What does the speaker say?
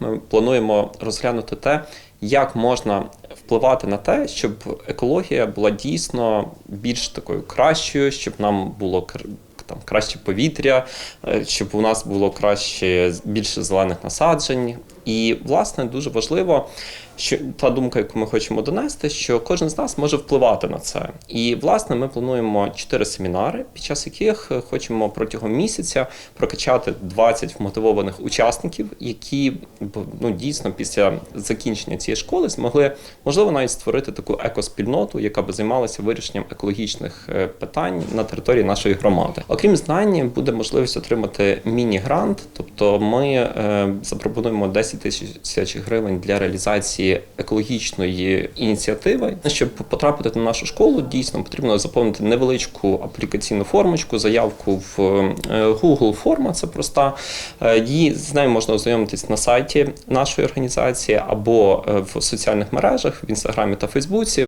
Ми плануємо розглянути те, як можна впливати на те, щоб екологія була дійсно більш такою кращою, щоб нам було там краще повітря, е, щоб у нас було краще більше зелених насаджень. І власне дуже важливо, що та думка, яку ми хочемо донести, що кожен з нас може впливати на це. І власне ми плануємо чотири семінари, під час яких е, хочемо протягом місяця прокачати 20 вмотивованих учасників, які ну дійсно після закінчення цієї школи змогли можливо навіть створити таку екоспільноту, яка би займалася вирішенням екологічних е, питань на території нашої громади. Окрім знань, буде можливість отримати міні-грант, тобто ми е, запропонуємо 10 тисяч гривень для реалізації екологічної ініціативи. Щоб потрапити на нашу школу, дійсно потрібно заповнити невеличку аплікаційну формочку, заявку в е, Google форма. Це проста. Е, Її з нею можна ознайомитись на сайті нашої організації або в соціальних мережах в інстаграмі та Фейсбуці.